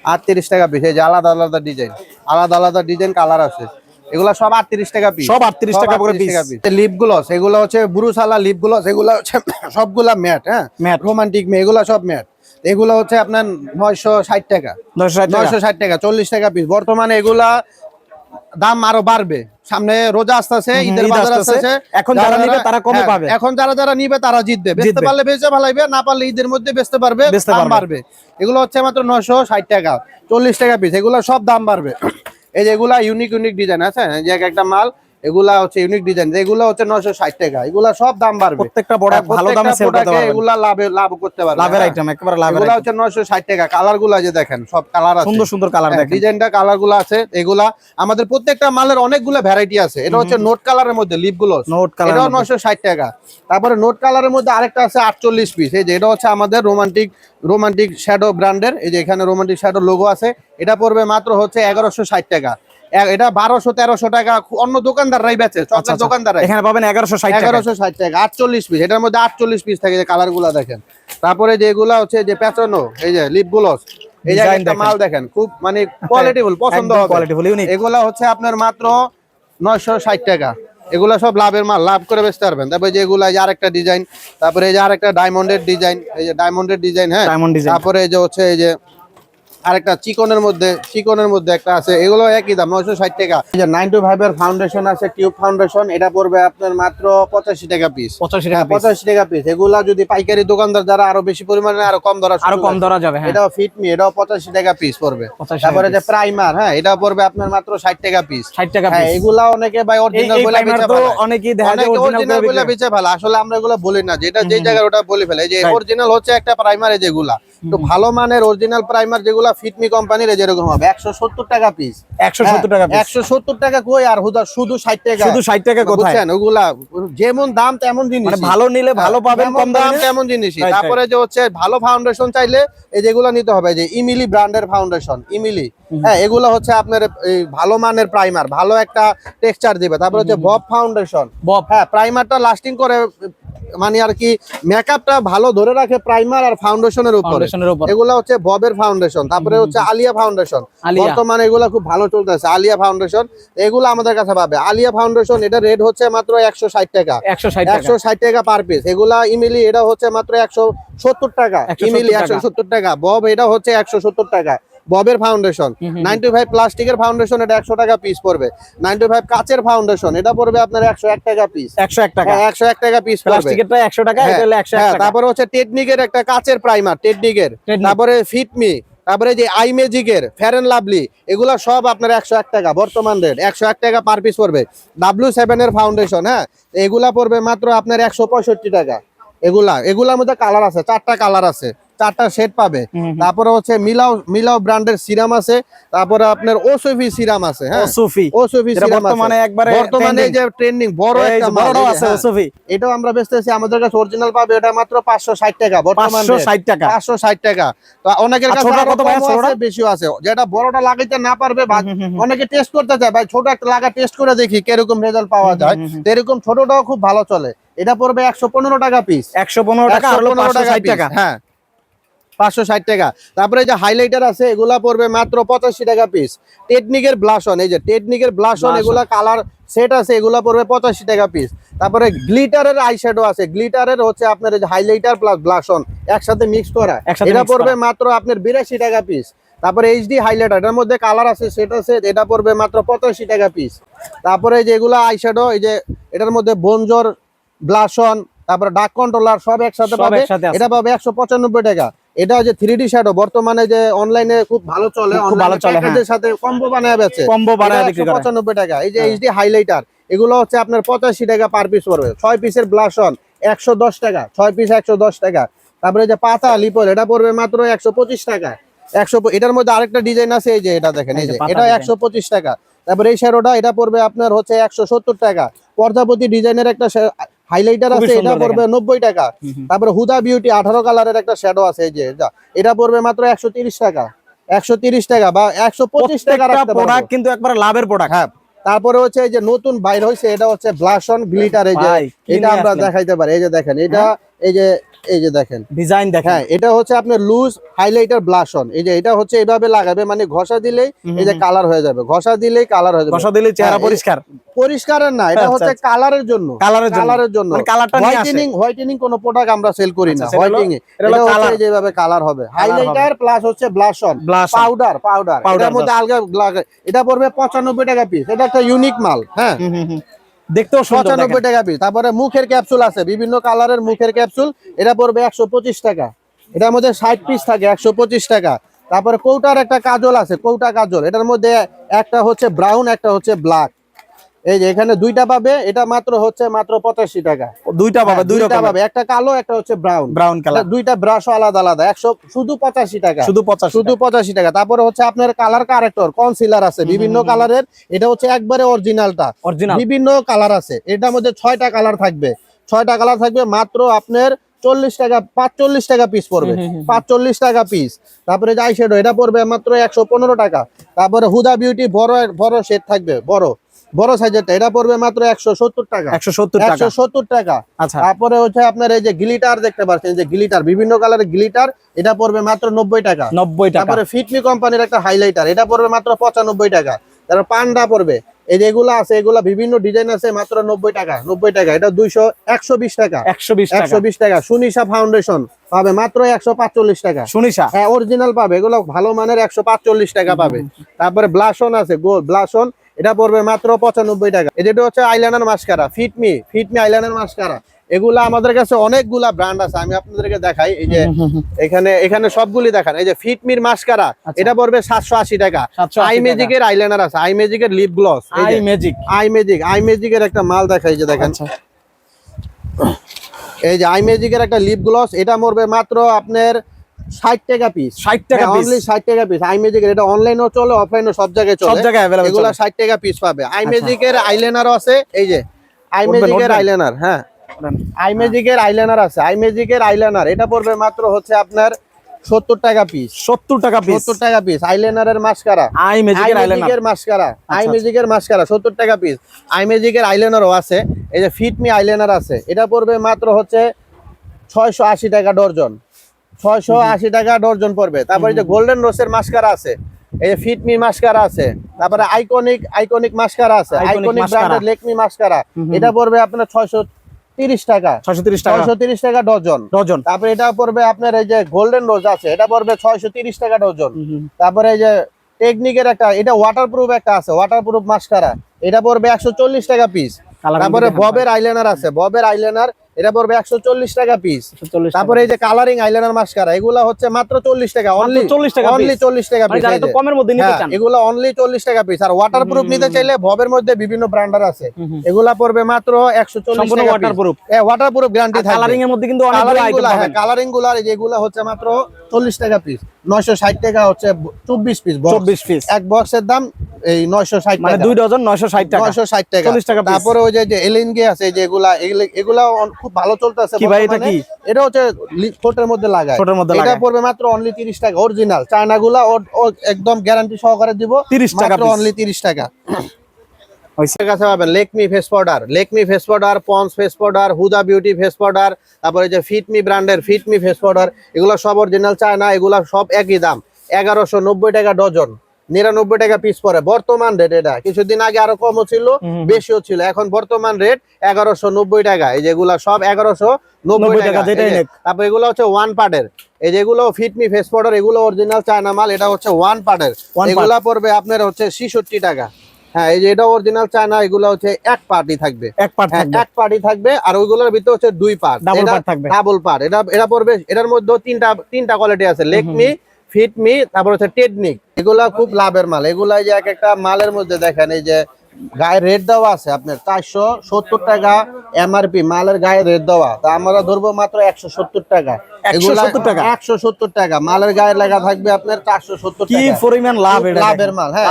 আটত্রিশ টাকা পিস এই যে আলাদা আলাদা ডিজাইন আলাদা আলাদা ডিজাইন কালার আছে। এগুলো সব আটত্রিশ টাকা পিস সব 38 টাকা করে piece। লিপ গ্লস এগুলো হচ্ছে বুরুসালা লিপ গ্লস এগুলো হচ্ছে সবগুলা ম্যাট হ্যাঁ? Matte। রোমান্টিক মে এগুলো সব ম্যাট এগুলো হচ্ছে আপনার নয়শো ষাট টাকা। নয়শো ষাট টাকা। চল্লিশ টাকা পিস বর্তমানে এগুলা দাম আরও বাড়বে। সামনে রোজা আসতেছে ঈদের বাজার আসতেছে। এখন যারা নিবে তারা কমে হ্যাঁ, পাবে। এখন যারা যারা নিবে তারা জিতবে। বেচতে। পারলে বেচে ভালাইবে না পারলে ঈদের মধ্যে বেচতে পারবে দাম বাড়বে। এগুলো হচ্ছে মাত্র নয়শো ষাট টাকা চল্লিশ টাকা পিস এগুলো সব দাম বাড়বে। এই যে এগুলা ইউনিক ইউনিক ডিজাইন আছে এই যে এক একটা মাল এগুলা হচ্ছে ইউনিক ডিজাইন এগুলো হচ্ছে নয়শো ষাট টাকা এগুলা সব দাম বাড়বে। প্রত্যেকটা প্রোডাক্ট হ্যাঁ, ভালো দামে সেল করতে পারবেন। এগুলা লাভে লাভ করতে পারবে লাভের হ্যাঁ। আইটেম একেবারে লাভের এগুলা হচ্ছে নয়শো ষাট টাকা কালারগুলা যে দেখেন সব কালার আছে। সুন্দর সুন্দর কালার দেখেন। ডিজাইনটা কালারগুলো আছে এগুলা। আমাদের প্রত্যেকটা মালের অনেকগুলো ভ্যারাইটি আছে। এটা হচ্ছে নোট কালারের মধ্যে লিপগুলো নোট কালার এটাও নয়শো ষাট টাকা। তারপরে নোট কালারের মধ্যে আরেকটা আছে আটচল্লিশ পিস এই যে এটা হচ্ছে আমাদের রোমান্টিক রোমান্টিক শ্যাডো ব্র্যান্ডের এই যে এখানে রোমান্টিক শ্যাডো লোগো আছে। এটা পড়বে মাত্র হচ্ছে এগারোশো ষাট টাকা। এ- এটা বারোশো তেরোশো টাকা। অন্য দোকানদাররাই বেচে চকলেট দোকানদাররাই। এখানে পাবেন এগারোশো ষাট টাকা। এগারোশো ষাট টাকা আটচল্লিশ পিস এটার মধ্যে আটচল্লিশ পিস থাকে যে কালারগুলা দেখেন। তারপরে যে এগুলা হচ্ছে যে পেঁচানো এই যে লিপগুলো এই যে একটা মাল দেখেন খুব মানে কোয়ালিটিফুল পছন্দ একদম হবে। এগুলা হচ্ছে আপনার মাত্র নয়শো ষাট টাকা। এগুলা সব লাভের মাল লাভ করে বেচতে পারবেন। তারপরে যে এগুলা এই যে আরেকটা ডিজাইন তারপরে এই যে আরেকটা ডায়মন্ডের ডিজাইন এই যে ডায়মন্ডের ডিজাইন হ্যাঁ। তারপরে এই যে হচ্ছে এই যে আরেকটা চিকনের মধ্যে চিকনের মধ্যে একটা আছে এগুলো একই দাম নয়শো ষাট টাকা। এই যে নাইন টু ফাইভ এর ফাউন্ডেশন আছে টিউব ফাউন্ডেশন এটা পড়বে আপনার মাত্র পঁচাশি টাকা পিস পঁচাশি হ্যাঁ টাকা পঁচাশি টাকা পিস এগুলা যদি পাইকারি দোকানদার যারা আরও বেশি পরিমাণে আরও কম ধরা আরও কম ধরা যাবে হ্যাঁ। এটাও ফিটমি এটাও পঁচাশি টাকা পিস পড়বে। তারপরে যে প্রাইমার হ্যাঁ এটা পড়বে আপনার মাত্র ষাট টাকা পিস ষাট টাকা হ্যাঁ। এগুলা অনেকে ভাই অরিজিনাল বলে অনেকেই দেখা যায় অরিজিনাল বলে। বেচে। ফেলা। আসলে আমরা এগুলো বলি না যেটা যে জায়গায় ওটা বলে ফেলে। এই যে. অরিজিনাল হচ্ছে একটা প্রাইমারে যেগুলা। তো ভালো মানের অরিজিনাল প্রাইমার যেগুলো ফিটমি কোম্পানির যেরকম হবে একশো সত্তর টাকা পিস একশো সত্তর টাকা একশো সত্তর টাকা কই আর হুদা শুধু ষাট টাকা। শুধু ষাট টাকা কোথায়? বুঝছেন ওগুলা যেমন দাম তেমন জিনিস মানে ভালো নিলে ভালো পাবেন কম দাম? তেমন জিনিস তারপরে যে হচ্ছে ভালো ফাউন্ডেশন চাইলে এই যেগুলো নিতে হবে যে ইমিলি ব্র্যান্ডের ফাউন্ডেশন ইমিলি হ্যাঁ এগুলো হচ্ছে আপনার এই ভালো মানের প্রাইমার ভালো একটা টেক্সচার দিবে। তারপরে হচ্ছে বব ফাউন্ডেশন বব হ্যাঁ প্রাইমারটা লাস্টিং করে মানে আর কি মেকআপটা ভালো ধরে রাখে প্রাইমার আর ফাউন্ডেশনের উপরে। ফাউন্ডেশনের উপর। এগুলো হচ্ছে ববের ফাউন্ডেশন তারপরে হচ্ছে আলিয়া ফাউন্ডেশন। বর্তমানে এগুলো খুব ভালো চলতেছে আলিয়া ফাউন্ডেশন এগুলো আমাদের কাছে পাবে। আলিয়া ফাউন্ডেশন এটা রেট হচ্ছে মাত্র একশো ষাট টাকা। একশো ষাট টাকা। পার পিস এগুলা ইমিলি এটা হচ্ছে মাত্র একশো সত্তর টাকা। ইমিলি। একশো সত্তর টাকা। বব এটা হচ্ছে একশো সত্তর টাকা। ববের ফাউন্ডেশন নাইনটি ফাইভ প্লাস্টিকের ফাউন্ডেশন এটা একশো টাকা পিস পড়বে। নাইনটি ফাইভ কাচের ফাউন্ডেশন এটা পড়বে আপনার একশো এক টাকা পিস একশো এক টাকা। একশো এক টাকা পিস প্লাস্টিকেরটা একশো টাকা এক হ্যাঁ, তারপরে হচ্ছে টেকনিকের একটা কাচের প্রাইমার টেকনিকের তারপরে ফিটমি তারপরে যে আই ম্যাজিকের ফেয়ার লাভলি এগুলা সব আপনার একশো এক টাকা বর্তমান রেট একশো এক টাকা পার পিস পড়বে। ডাব্লিউ সেভেন এর ফাউন্ডেশন হ্যাঁ এগুলা পড়বে মাত্র আপনার একশো পঁয়ষট্টি টাকা। এগুলা এগুলার মধ্যে কালার আছে চারটা কালার আছে। চারটা শেড পাবে। তারপরে হচ্ছে মিলাও মিলাও ব্র্যান্ডের সিরাম আছে। তারপরে আপনার ওসফি সিরাম আছে হ্যাঁ। সুফি ওসফি যেটা সিরাম বর্তমানে একবারে বর্তমানে। যে ট্রেন্ডিং বড় একটা যে, আছে হ্যাঁ। সুফি এটাও আমরা বেচতেছি আমাদের কাছে অরিজিনাল পাবে এটা মাত্র পাঁচশো ষাট টাকা বর্তমান। পাঁচশো ষাট টাকা। পাঁচশো ষাট টাকা। তো অনেকের কাছে আরও কত? আছে বেশিও আছে। যেটা বড়টা লাগাইতে না পারবে অনেকে টেস্ট করতে চায় ভাই ছোট একটা লাগা টেস্ট করে দেখি কীরকম রেজাল্ট পাওয়া যায়। এরকম ছোটটাও খুব ভালো চলে। এটা পড়বে একশো পনেরো টাকা পিস একশো পনেরো টাকা টাকা। হ্যাঁ। পাঁচশো ষাট টাকা। তারপরে যে হাইলাইটার আছে এগুলা পড়বে মাত্র পঁচাশি টাকা পিস টেকনিকের ব্লাশন এই যে টেকনিকের ব্লাশন এগুলা কালার সেট আছে এগুলা পড়বে পঁচাশি টাকা পিস তারপরে গ্লিটারের আই শ্যাডো আছে। গ্লিটারের হচ্ছে আপনার হাইলাইটার প্লাস ব্লাশন একসাথে মিক্স করা। এটা পড়বে মাত্র আপনার বিরাশি টাকা পিস তারপরে এইচডি হাইলাইটার এটার মধ্যে কালার আছে সেট আছে এটা পড়বে মাত্র পঁচাশি টাকা পিস তারপরে যে যেগুলো আই শ্যাডো এই যে এটার মধ্যে বনজোর ব্লাশন তারপরে ডাক কন্ট্রোলার সব একসাথে পাবে। এটা পাবে একশো পঁচানব্বই টাকা। এটা হচ্ছে থ্রি ডি শ্যাডো বর্তমানে যে অনলাইনে খুব ভালো চলে খুব ভালো চলে, হ্যাঁ। সাথে কম্বো বানায় বেচে। কম্বো বানায় বিক্রি করে। পঁচানব্বই টাকা। এই যে হ্যাঁ। এইচডি হাইলাইটার এগুলো হচ্ছে আপনার পঁচাশি টাকা পার পিস পড়বে। ছয় পিসের ব্লাশন একশো দশ টাকা। ছয় পিস একশো দশ টাকা। তারপরে যে পাতা লিপল এটা পড়বে মাত্র একশো পঁচিশ টাকা। একশো এটার মধ্যে আরেকটা ডিজাইন আছে এই যে এটা দেখেন এই যে এটা design। একশো পঁচিশ টাকা। তারপরে এই শ্যাডোটা এটা পড়বে আপনার হচ্ছে একশো সত্তর টাকা। পর্দাপতি ডিজাইনের একটা হাইলাইটার আছে এটা পড়বে নব্বই টাকা। তারপরে হুদা বিউটি আঠারো কালারের একটা শ্যাডো আছে এই যে এটা পড়বে মাত্র একশো তিরিশ টাকা। একশো তিরিশ টাকা বা একশো পঁচিশ টাকা। প্রোডাক্ট কিন্তু একবার লাভের প্রোডাক্ট হ্যাঁ তারপরে হচ্ছে এই যে নতুন বাইর হয়েছে এটা হচ্ছে ব্লাসন গ্লিটার এই যে এটা আমরা দেখাইতে পারি। এই যে দেখেন এটা এই যে এই যে দেখেন। ডিজাইন দেখেন। হ্যাঁ এটা হচ্ছে আপনার লুজ হাইলাইটার ব্লাশ অন এই যে এটা হচ্ছে এইভাবে লাগাবে মানে ঘষা দিলেই এই যে কালার হয়ে যাবে। ঘষা দিলেই কালার হয়ে যাবে। বসা দিলে চেহারা হ্যাঁ, পরিষ্কার। পরিষ্কারের না এটা আচ্ছা, হচ্ছে আচ্ছা। কালারের জন্য। কালারের জন্য। কালারের জন্য। কালারটা হোয়াইটেনিং হোয়াইটেনিং কোনো প্রোডাক্ট আমরা সেল করি না। আচ্ছা, সেটা হলো- হোয়াইটিং এটা হচ্ছে যেভাবে কালার হবে। হাইলাইটার প্লাস হচ্ছে blush on blush powder powder এটার মধ্যে আলগা লাগা- এটা পড়বে পঁচানব্বই টাকা পিস এটা একটা ইউনিক মাল হ্যাঁ। টাকা পিস মুখের ক্যাপসুল আছে, বিভিন্ন মুখের ক্যাপসুল এটা পড়বে একশো পঁচিশ টাকা। এটার মধ্যে পিস থাকে, একশো পঁচিশ টাকা। তারপরে কৌটার একটা কাজল আছে, কৌটা কাজল। এটার মধ্যে একটা হচ্ছে ব্রাউন একটা হচ্ছে ব্ল্যাক এই যে এখানে দুইটা পাবে এটা মাত্র হচ্ছে মাত্র পঁচাশি টাকা। দুইটা পাবে হ্যাঁ, দুইটা পাবে একটা কালো একটা হচ্ছে ব্রাউন ব্রাউন কালার দুইটা ব্রাশও আলাদা আলাদা একশো শুধু পঁচাশি টাকা। শুধু পঞ্চাশ শুধু পঁচাশি টাকা। তারপরে হচ্ছে আপনার কালার কারেক্টর কনসিলার আছে বিভিন্ন কালারের এটা হচ্ছে একবারে অরিজিনালটা অরিজিনাল বিভিন্ন কালার আছে এটার মধ্যে ছয়টা কালার থাকবে। ছয়টা কালার থাকবে মাত্র আপনার চল্লিশ টাকা পাঁচচল্লিশ টাকা পিস পড়বে। পাঁচচল্লিশ টাকা পিস তারপরে যে আইশ্যাডো এটা পড়বে মাত্র একশো পনেরো টাকা। তারপরে হুদা বিউটি বড় বড় শেড থাকবে বড়। বড় সাইজেরটা এটা পড়বে মাত্র একশো সত্তর টাকা। একশো সত্তর একশো সত্তর টাকা। আচ্ছা। তারপরে হচ্ছে আপনার এই যে গ্লিটার দেখতে পাচ্ছেন এই যে গ্লিটার বিভিন্ন কালারের গ্লিটার এটা পড়বে মাত্র নব্বই টাকা। নব্বই টাকা। তারপরে ফিটমি কোম্পানির একটা হাইলাইটার এটা পড়বে মাত্র পঁচানব্বই টাকা। তারপর পান্ডা পড়বে এই যে এগুলো আছে এগুলা বিভিন্ন ডিজাইন আছে মাত্র নব্বই টাকা নব্বই টাকা এটা দুইশো একশো বিশ টাকা। একশো বিশ একশো বিশ টাকা। সুনিশা ফাউন্ডেশন পাবে মাত্র একশো পাঁচচল্লিশ টাকা। সুনিশা? হ্যাঁ অরিজিনাল পাবে এগুলো ভালো মানের একশো পাঁচচল্লিশ টাকা পাবে। তারপরে ব্লাসন আছে গোল ব্লাশন এটা পড়বে মাত্র পঁচানব্বই টাকা। এটা হচ্ছে eyeliner mascara fit me fit me eyeliner mascara এগুলা আমাদের কাছে অনেকগুলা ব্র্যান্ড আছে আমি আপনাদেরকে দেখাই। এই যে এখানে এখানে সবগুলি দেখান। এই যে ফিটমির মাস্কারা এটা পড়বে সাতশো আশি টাকা। 780 আই ম্যাজিকের আইলাইনার আছে আই ম্যাজিকের lip gloss eye magic eye magic eye ম্যাজিকের একটা মাল দেখাই যে দেখেন। আচ্ছা। এই যে আই ম্যাজিকের একটা লিপ গ্লস এটা মরবে মাত্র আপনার ষাট টাকা পিস ষাট টাকা পিস অনলি ষাট টাকা পিস আই ম্যাজিকের এটা অনলাইনেও চলে অফলাইনেও সব জায়গায় সব চলে জায়গায় অ্যাভেলেবল এগুলা ষাট টাকা পিস পাবে। আই ম্যাজিকের আইলাইনারও আছে এই যে। আই ম্যাজিকের আইলাইনার হ্যাঁ। আই ম্যাজিকের আইলাইনার আছে। আই ম্যাজিকের আইলাইনার এটা পড়বে মাত্র হচ্ছে আপনার সত্তর টাকা পিস সত্তর টাকা পিস সত্তর টাকা পিস আইলাইনারের মাস্কারা আই ম্যাজিকের মাস্কারা আচ্ছা। আইমেজিকের মাস্কারা সত্তর টাকা পিস আইমেজিকের আইলাইনারও আছে। এই যে ফিটমি আইলাইনার আছে। এটা পড়বে মাত্র হচ্ছে ছয়শো আশি টাকা ডর্জন। ছয়শো আশি টাকা ডর্জন পড়বে। তারপরে যে গোল্ডেন রোসের মাস্কারা আছে এই যে ফিটমি মাস্কারা আছে তারপরে আইকনিক আইকনিক মাস্কারা আছে আইকনিক ব্র্যান্ডের লেকমি মাস্কারা এটা পড়বে আপনার ছয়শো তিরিশ টাকা। ছয়শো তিরিশ টাকা। ছয়শো তিরিশ টাকা ডজন ডজন তারপরে এটা পড়বে আপনার এই যে গোল্ডেন রোজ আছে এটা পড়বে ছয়শো তিরিশ টাকা ডজন তারপরে এই যে টেকনিকের একটা এটা ওয়াটারপ্রুফ একটা আছে ওয়াটারপ্রুফ মাস্কারা এটা পড়বে একশো চল্লিশ টাকা পিস তারপরে ববের আইলাইনার আছে ববের আইলাইনার এটা পড়বে একশো চল্লিশ টাকা পিস তারপরে এই যে কালারিং আইলাইনার মাস্কারা এগুলা হচ্ছে মাত্র চল্লিশ টাকা অনলি 40 টাকা অনলি চল্লিশ টাকা মানে পিস কমের মধ্যে নিতে এগুলো অনলি চল্লিশ টাকা পিস আর ওয়াটারপ্রুফ নিতে চাইলে ববের মধ্যে বিভিন্ন ব্র্যান্ডার আছে। এগুলা পড়বে মাত্র একশো চল্লিশ টাকা waterproof। ওয়াটারপ্রুফ গ্যারান্টি কালারিং এর মধ্যে কিন্তু হ্যাঁ কালারিংগুলা যেগুলো হচ্ছে মাত্র চল্লিশ টাকা পিস নয়শো ষাট টাকা হচ্ছে চব্বিশ পিস চব্বিশ পিস এক বক্সের দাম এই নয়শো ষাট মানে দুই ডজন নয়শো ষাট টাকা। নয়শো ষাট টাকা। 40 টাকা তারপরে ওই যে যে এলএনগে আছে যে এগুলা খুব ভালো চলতেছে কি ভাই, এটা কি? এটা হচ্ছে ঠোঁটের মধ্যে লাগায়। ঠোঁটের মধ্যে এটা পড়বে মাত্র অনলি তিরিশ টাকা। অরিজিনাল চায়না গুলা ও- ও একদম গ্যারান্টি সহকারে দিব। 30 টাকা মাত্র অনলি তিরিশ টাকা। কাছে পাবেন Lakme face powder Lakme face powder Pond's face powder Huda beauty face powder তারপরে যে ফিটমি ব্র্যান্ডের ফিটমি ফেস পাউডার এগুলো সব অরিজিনাল চায়না এগুলো সব একই দাম। এগারোশো নব্বই টাকা ডজন নিরানব্বই টাকা পিস পরে। বর্তমান রেট এটা। কিছুদিন আগে আরও কমও ছিল বেশিও ছিল। এখন বর্তমান রেট এগারোশো নব্বই টাকা। এই যেগুলা সব এগারোশো নব্বই টাকা। তারপর এগুলো হচ্ছে ওয়ান পার্টের এই যেগুলো ফিটমি ফেস পাউডার এগুলো অরিজিনাল চায়না মাল এটা হচ্ছে ওয়ান পার্টের। এগুলা পড়বে আপনার হচ্ছে ছিষট্টি টাকা। হ্যাঁ এই যে এটা অরিজিনাল চায়না এগুলো হচ্ছে এক পার্টি থাকবে। এক পার্ট হ্যাঁ, থাকবে। এক পার্টি থাকবে আর ওইগুলোর ভিতরে হচ্ছে দুই পার্ট। ডাবল থাকবে। Double part. এটা এটা পড়বে এটার মধ্যে তিনটা তিনটা কোয়ালিটি আছে। লেকমি ফিটমি তারপর হচ্ছে টেকনিক এগুলা খুব লাভের মাল। এগুলা যে এক একটা মালের মধ্যে দেখেন এই যে গায়ে রেট দেওয়া আছে আপনার চারশো সত্তর টাকা এমআরপি মালের গায়ে রেট দেওয়া। তা আমরা ধরবো মাত্র একশো সত্তর টাকা। একশো সত্তর টাকা? মালের গায়ে লেখা থাকবে আপনার চারশো সত্তর কি পরিমাণ লাভ লাভের মাল হ্যাঁ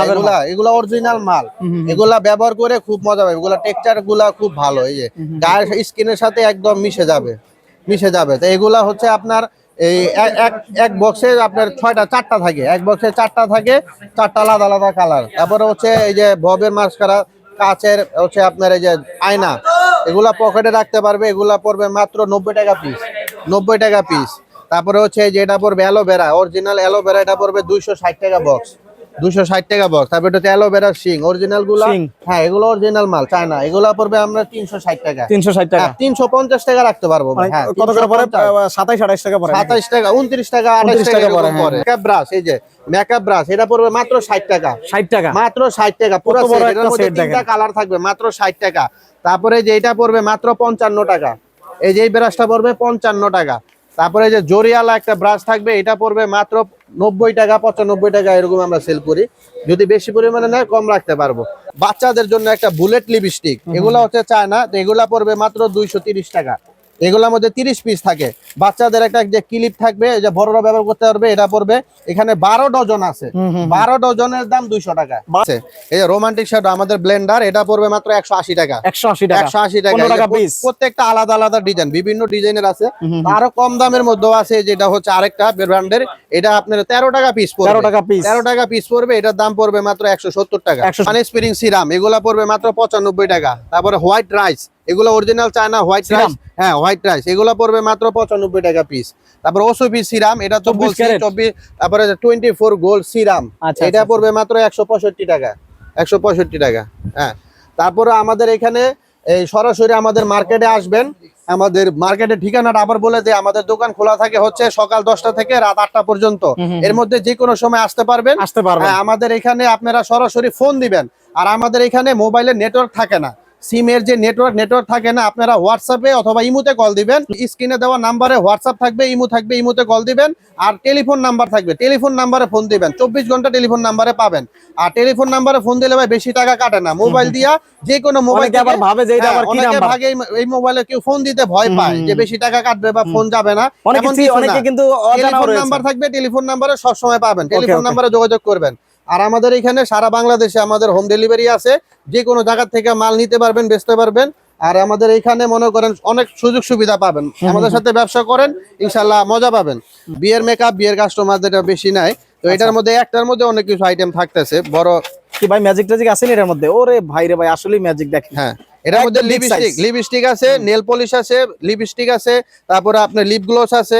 এগুলা অরিজিনাল মাল। এগুলা ব্যবহার করে খুব মজা পাবে। এগুলা টেক্সচারগুলা খুব ভালো এই যে। গায়ের স্কিনের সাথে একদম মিশে যাবে। মিশে যাবে। তো এগুলা হচ্ছে আপনার এই এক- এক বক্সে আপনার ছয়টা, চারটা থাকে। এক বক্সে চারটা থাকে, চারটা আলাদা আলাদা কালার তারপরে হচ্ছে এই যে ববের মাস্কারা কাচের হচ্ছে আপনার এই যে আয়না, এগুলা পকেটে রাখতে পারবে। এগুলা পড়বে মাত্র নব্বই টাকা পিস নব্বই টাকা পিস তারপরে হচ্ছে যেটা পড়বে অ্যালোভেরা অরিজিনাল অ্যালোভেরা এটা পড়বে দুইশো ষাট টাকা বক্স দুশো ষাট টাকা বক্স তারপরে এটা অ্যালোভেরা শিং। অরিজিনালগুলা হ্যাঁ এগুলো অরিজিনাল মাল চায়না। এগুলো পড়বে আমরা তিনশো ষাট টাকা। তিনশো ষাট টাকা। তিনশো পঞ্চাশ টাকা রাখতে পারব। মানে হ্যাঁ কত করে পরে 350 সাতাইশ আঠাইশ টাকা পরে সাতাইশ টাকা উনত্রিশ টাকা আঠাশ টাকা টাকা পরে, হ্যাঁ। মেকআপ ব্রাশ এই যে মেকআপ ব্রাশ এটা পড়বে মাত্র ষাট টাকা। ষাট টাকা। মাত্র ষাট টাকা পুরো এটার মধ্যে তিনটা কালার থাকবে মাত্র ষাট টাকা। তারপরে যে এটা পড়বে মাত্র পঞ্চান্ন টাকা। এই যে এই ব্রাশটা পড়বে পঞ্চান্ন টাকা। তারপরে যে জরিয়ালা একটা ব্রাশ থাকবে এটা পড়বে মাত্র নব্বই টাকা পঁচানব্বই টাকা এরকম আমরা সেল করি। যদি বেশি পরিমাণে নেয় কম রাখতে পারব। বাচ্চাদের জন্য একটা বুলেট লিপস্টিক এগুলো হচ্ছে চায় না তো এগুলা পড়বে মাত্র দুইশো তিরিশ টাকা। এগুলোর মধ্যে তিরিশ পিস থাকে। বাচ্চাদের একটা যে ক্লিপ থাকবে যে বড়রা ব্যবহার করতে পারবে এটা পড়বে। এখানে বারো ডজন আছে। বারো ডজনের দাম দুইশো টাকা। আছে। এই যে রোমান্টিক শ্যাডো আমাদের ব্লেন্ডার এটা পড়বে মাত্র একশো আশি টাকা। একশো আশি টাকা। একশো আশি টাকা। প্রত্যেকটা আলাদা আলাদা ডিজাইন বিভিন্ন ডিজাইনের আছে। আরও কম দামের মধ্যেও আছে যেটা হচ্ছে আরেকটা ব্র্যান্ডের এটা আপনার তেরো টাকা পিস পড়বে। তেরো টাকা পিস তেরো টাকা পিস পড়বে এটার দাম পড়বে মাত্র একশো সত্তর টাকা। 170 মানে স্প্রিং সিরাম এগুলা পড়বে মাত্র পঁচানব্বই টাকা। তারপরে হোয়াইট রাইস এগুলো অরিজিনাল চায়না হোয়াইট রাইস হ্যাঁ হোয়াইট রাইস এগুলো পড়বে মাত্র পঁচানব্বই টাকা পিস তারপর ওসোপি সিরাম এটা তো 24 বলছি চব্বিশ তারপরে টোয়েন্টি ফোর গোল্ড সিরাম। আচ্ছা, এটা আচ্ছা, পড়বে মাত্র একশো পঁয়ষট্টি টাকা একশো পঁয়ষট্টি টাকা হ্যাঁ। তারপরে আমাদের এখানে এই সরাসরি আমাদের মার্কেটে আসবেন। আমাদের মার্কেটের ঠিকানাটা আবার বলে দেয় আমাদের দোকান খোলা থাকে হচ্ছে সকাল দশটা থেকে রাত আটটা পর্যন্ত। এর মধ্যে যে কোনো সময় আসতে পারবেন। আসতে পারবেন। হ্যাঁ আমাদের এখানে আপনারা সরাসরি ফোন দিবেন। আর আমাদের এখানে মোবাইলের নেটওয়ার্ক থাকে না। সিমের যে নেটওয়ার্ক নেটওয়ার্ক থাকে না আপনারা হোয়াটসঅ্যাপে অথবা ইমুতে কল দিবেন। স্ক্রিনে দেওয়া নাম্বারে হোয়াটসঅ্যাপ থাকবে ইমু থাকবে ইমুতে কল দিবেন। আর টেলিফোন নাম্বার থাকবে টেলিফোন নাম্বারে ফোন দিবেন। চব্বিশ ঘণ্টা টেলিফোন নাম্বারে পাবেন। আর টেলিফোন নাম্বারে ফোন দিলে ভাই বেশি টাকা কাটে না। মোবাইল দিয়া যে কোনো মোবাইল আবার ভাবে যে এটা আবার কি নাম্বার ভাগে এই- মোবাইলে কেউ ফোন দিতে ভয় পায় যে বেশি টাকা কাটবে বা ফোন যাবে না। অনেকে। কিন্তু নাম্বার থাকবে টেলিফোন নাম্বারে সব সময় পাবেন। টেলিফোন নাম্বারে যোগাযোগ করবেন। আর আমাদের এখানে সারা বাংলাদেশে আমাদের হোম ডেলিভারি আছে। যে কোনো জায়গা থেকে মাল নিতে পারবেন বেচতে পারবেন। আর আমাদের এখানে মনে করেন অনেক সুযোগ সুবিধা পাবেন। আমাদের সাথে ব্যবসা করেন ইনশাল্লাহ মজা পাবেন। বিয়ের মেকআপ বিয়ের কাস্টমারদের বেশি নাই তো এটার মধ্যে একটার মধ্যে অনেক কিছু আইটেম থাকতেছে। বড় কি ভাই ম্যাজিক ট্যাজিক আছে এটার মধ্যে? ওরে ভাই রে ভাই আসলে ম্যাজিক দেখেন। হ্যাঁ এটার মধ্যে লিপস্টিক লিপস্টিক আছে নেল পলিশ আছে লিপস্টিক আছে তারপরে আপনার লিপ গ্লোস আছে।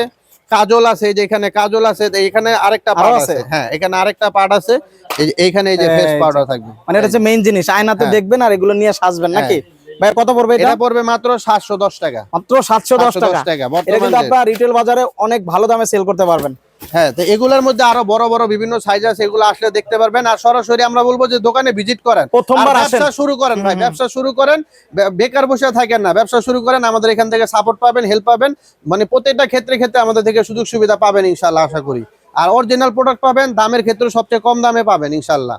কাজল আছে এই যে এখানে কাজল আছে এখানে আরেকটা আরও পার্ট আছে? হ্যাঁ এখানে আরেকটা পার্ট আছে। এইখানে এই যে ফেস পাউডার থাকবে। মানে এটা হচ্ছে মেইন জিনিস। আয়নাতে হ্যাঁ। দেখবেন আর এগুলো নিয়ে সাজবেন নাকি? ভাই কত পড়বে এটা? পড়বে মাত্র সাতশো দশ টাকা। মাত্র সাতশো দশ 710 টাকা টাকা, এটা কিন্তু বর্তমানে। রিটেল বাজারে অনেক ভালো দামে সেল করতে পারবেন। হ্যাঁ তো এগুলোর মধ্যে আরও বড় বড় বিভিন্ন সাইজ আছে এগুলো আসলে দেখতে পারবেন। আর সরাসরি আমরা বলব যে দোকানে ভিজিট করেন। প্রথমবার ব্যবসা শুরু করেন ভাই ব্যবসা শুরু করেন বেকার বসে থাকেন না। ব্যবসা শুরু করেন আমাদের এখান থেকে সাপোর্ট পাবেন হেল্প পাবেন। মানে প্রত্যেকটা ক্ষেত্রে ক্ষেত্রে আমাদের থেকে সুযোগ সুবিধা পাবেন ইনশাল্লাহ আশা করি। আর অরিজিনাল প্রোডাক্ট পাবেন দামের ক্ষেত্রে সবচেয়ে কম দামে পাবেন ইনশাল্লাহ